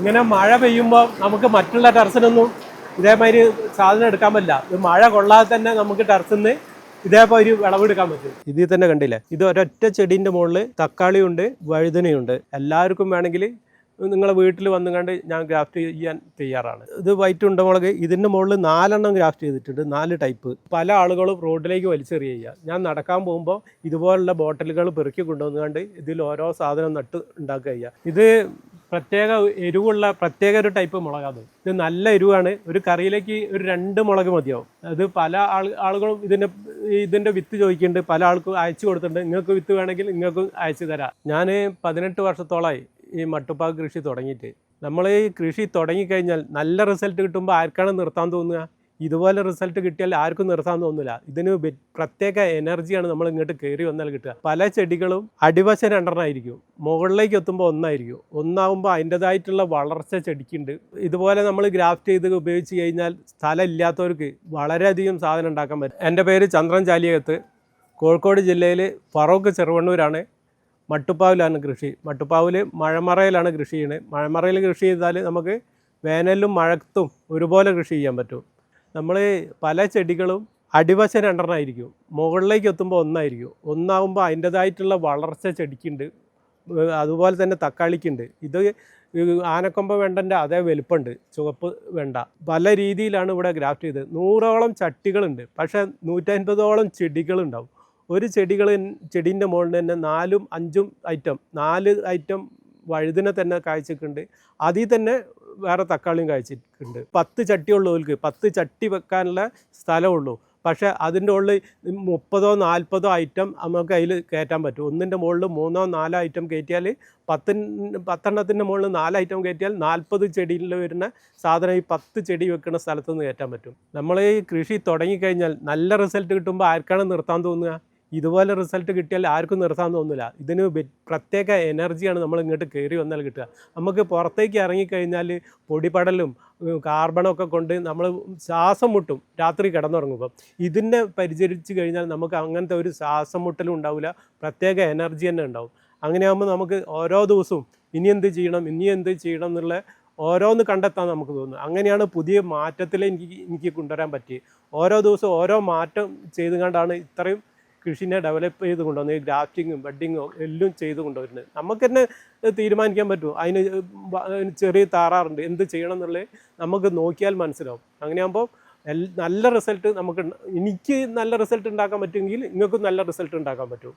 ഇങ്ങനെ മഴ പെയ്യുമ്പോൾ നമുക്ക് മറ്റുള്ള ടെറസിനൊന്നും ഇതേമാതിരി സാധനം എടുക്കാൻ പറ്റില്ല. മഴ കൊള്ളാതെ തന്നെ നമുക്ക് ടെറസിൽ നിന്ന് ഇതേപോലെ വിളവെടുക്കാൻ പറ്റും. ഇതിൽ തന്നെ കണ്ടില്ലേ? ഇത് ഒരൊറ്റ ചെടീന്റെ മുകളിൽ തക്കാളിയുണ്ട് വഴുതനയുണ്ട്. എല്ലാവർക്കും വേണമെങ്കിൽ നിങ്ങളെ വീട്ടിൽ വന്നു കണ്ട് ഞാൻ ഗ്രാഫ്റ്റ് ചെയ്യാൻ തയ്യാറാണ്. ഇത് വൈറ്റ് ഉണ്ടമുളക്. ഇതിന്റെ മുകളിൽ നാലെണ്ണം ഗ്രാഫ്റ്റ് ചെയ്തിട്ടുണ്ട്. നാല് ടൈപ്പ്. പല ആളുകളും റോഡിലേക്ക് വലിച്ചെറിയുക. ഞാൻ നടക്കാൻ പോകുമ്പോൾ ഇതുപോലുള്ള ബോട്ടിലുകൾ പെറുക്കി കൊണ്ടുവന്നുകൊണ്ട് ഇതിൽ ഓരോ സാധനം നട്ട് ഉണ്ടാക്കുക ഇത് പ്രത്യേക എരിവുള്ള പ്രത്യേക ഒരു ടൈപ്പ് മുളകാണ് ഇത് നല്ല എരിവാണ്. ഒരു കറിയിലേക്ക് ഒരു രണ്ട് മുളക് മതിയാവും. അത് പല ആൾ ആളുകളും ഇതിന്റെ ഇതിന്റെ വിത്ത് ചോദിക്കുന്നുണ്ട്. പല ആൾക്കും അയച്ചു കൊടുത്തിട്ടുണ്ട്. നിങ്ങൾക്ക് വിത്ത് വേണമെങ്കിൽ നിങ്ങൾക്കും അയച്ചു തരാം. ഞാൻ പതിനെട്ട് വർഷത്തോളമായി ഈ മട്ടുപ്പാക്ക് കൃഷി തുടങ്ങിയിട്ട്. നമ്മൾ ഈ കൃഷി തുടങ്ങിക്കഴിഞ്ഞാൽ നല്ല റിസൾട്ട് കിട്ടുമ്പോൾ ആർക്കാണ് നിർത്താൻ തോന്നുക? ഇതുപോലെ റിസൾട്ട് കിട്ടിയാൽ ആർക്കും നിർത്താൻ തോന്നില്ല ഇതിന് പ്രത്യേക എനർജിയാണ് നമ്മൾ ഇങ്ങോട്ട് കയറി വന്നാൽ കിട്ടുക. പല ചെടികളും അടിവശം രണ്ടെണ്ണമായിരിക്കും മുകളിലേക്ക് എത്തുമ്പോൾ ഒന്നായിരിക്കും. ഒന്നാകുമ്പോൾ അതിന്റെതായിട്ടുള്ള വളർച്ച ചെടിക്കുണ്ട്. ഇതുപോലെ നമ്മൾ ഗ്രാഫ്റ്റ് ചെയ്ത് ഉപയോഗിച്ച് കഴിഞ്ഞാൽ സ്ഥലം ഇല്ലാത്തവർക്ക് വളരെയധികം സാധനം ഉണ്ടാക്കാൻ പറ്റും. എന്റെ പേര് ചന്ദ്രൻ ചാലിയകത്ത്. കോഴിക്കോട് ജില്ലയിൽ ഫറോക്ക് ചെറുവണ്ണൂരാണ്. മട്ടുപ്പാവിലാണ് കൃഷി. മട്ടുപ്പാവിൽ മഴമറയിലാണ് കൃഷി ചെയ്യുന്നത്. മഴമറയിൽ കൃഷി ചെയ്താൽ നമുക്ക് വേനലിലും മഴത്തും ഒരുപോലെ കൃഷി ചെയ്യാൻ പറ്റും. നമ്മൾ പല ചെടികളും അടിവശം രണ്ടെണ്ണമായിരിക്കും മുകളിലേക്ക് എത്തുമ്പോൾ ഒന്നായിരിക്കും. ഒന്നാകുമ്പോൾ അതിന്റെതായിട്ടുള്ള വളർച്ച ചെടിക്കുണ്ട്. അതുപോലെ തന്നെ തക്കാളിക്കുണ്ട്. ഇത് ആനക്കൊമ്പ വെണ്ടന്റെ അതേ വലുപ്പമുണ്ട്. ചുവപ്പ് വെണ്ട. പല രീതിയിലാണ് ഇവിടെ ഗ്രാഫ്റ്റ് ചെയ്തത്. നൂറോളം ചട്ടികളുണ്ട്. പക്ഷേ നൂറ്റൻപതോളം ചെടികളുണ്ടാവും. ഒരു ചെടികൾ ചെടീന്റെ മുകളിൽ തന്നെ നാലും അഞ്ചും ഐറ്റം. നാല് ഐറ്റം വഴുതിനെ തന്നെ കാഴ്ചക്കുണ്ട് അതിൽ തന്നെ വേറെ തക്കാളിയും കായ്ച്ചിട്ടുണ്ട്. പത്ത് ചട്ടിയുള്ളവർക്ക് പത്ത് ചട്ടി വെക്കാനുള്ള സ്ഥലമുള്ളൂ. പക്ഷെ അതിന്റെ ഉള്ളിൽ മുപ്പതോ നാൽപ്പതോ ഐറ്റം നമുക്ക് അതിൽ കയറ്റാൻ പറ്റും. ഒന്നിന്റെ മുകളിൽ മൂന്നോ നാലോ ഐറ്റം കയറ്റിയാൽ പത്തിന് പത്തെണ്ണത്തിന്റെ മുകളിൽ നാല് ഐറ്റം കയറ്റിയാൽ നാൽപ്പത് ചെടിയിൽ വരുന്ന സാധനം ഈ പത്ത് ചെടി വെക്കുന്ന സ്ഥലത്തുനിന്ന് കയറ്റാൻ പറ്റും. നമ്മൾ ഈ കൃഷി തുടങ്ങിക്കഴിഞ്ഞാൽ നല്ല റിസൾട്ട് കിട്ടുമ്പോൾ ആർക്കാണ് നിർത്താൻ തോന്നുക? ഇതുപോലെ റിസൾട്ട് കിട്ടിയാൽ ആർക്കും നിർത്താൻ തോന്നില്ല. ഇതിന് പ്രത്യേക എനർജിയാണ് നമ്മൾ ഇങ്ങോട്ട് കയറി വന്നാൽ കിട്ടുക. നമുക്ക് പുറത്തേക്ക് ഇറങ്ങിക്കഴിഞ്ഞാൽ പൊടിപടലും കാർബണൊക്കെ കൊണ്ട് നമ്മൾ ശ്വാസം മുട്ടും രാത്രി കിടന്നുറങ്ങുമ്പോൾ ഇതിനെ പരിചരിച്ച് കഴിഞ്ഞാൽ നമുക്ക് അങ്ങനത്തെ ഒരു ശ്വാസം മുട്ടലും ഉണ്ടാവില്ല. പ്രത്യേക എനർജി തന്നെ ഉണ്ടാവും. അങ്ങനെയാകുമ്പോൾ നമുക്ക് ഓരോ ദിവസവും ഇനി എന്ത് ചെയ്യണം ഇനി എന്ത് ചെയ്യണം എന്നുള്ള ഓരോന്ന് കണ്ടെത്താൻ നമുക്ക് തോന്നുന്നു അങ്ങനെയാണ് പുതിയ മാറ്റത്തിൽ എനിക്ക് എനിക്ക് കൊണ്ടുവരാൻ പറ്റിയത് ഓരോ ദിവസവും ഓരോ മാറ്റം ചെയ്തുകൊണ്ടാണ് ഇത്രയും കൃഷിനെ ഡെവലപ്പ് ചെയ്ത് കൊണ്ടുവന്നത് ഈ ഗ്രാഫ്റ്റിങ്ങും ബഡിങ്ങും എല്ലാം ചെയ്ത് കൊണ്ടുവരുന്നത്. നമുക്ക് തന്നെ തീരുമാനിക്കാൻ പറ്റും അതിന് ചെറിയ താറാറുണ്ട്. എന്ത് ചെയ്യണം എന്നുള്ളത് നമുക്ക് നോക്കിയാൽ മനസ്സിലാവും. അങ്ങനെയാകുമ്പോൾ നല്ല റിസൾട്ട് നമുക്ക് എനിക്ക് നല്ല റിസൾട്ട് ഉണ്ടാക്കാൻ പറ്റുമെങ്കിൽ നിങ്ങൾക്കും നല്ല റിസൾട്ട് ഉണ്ടാക്കാൻ പറ്റും.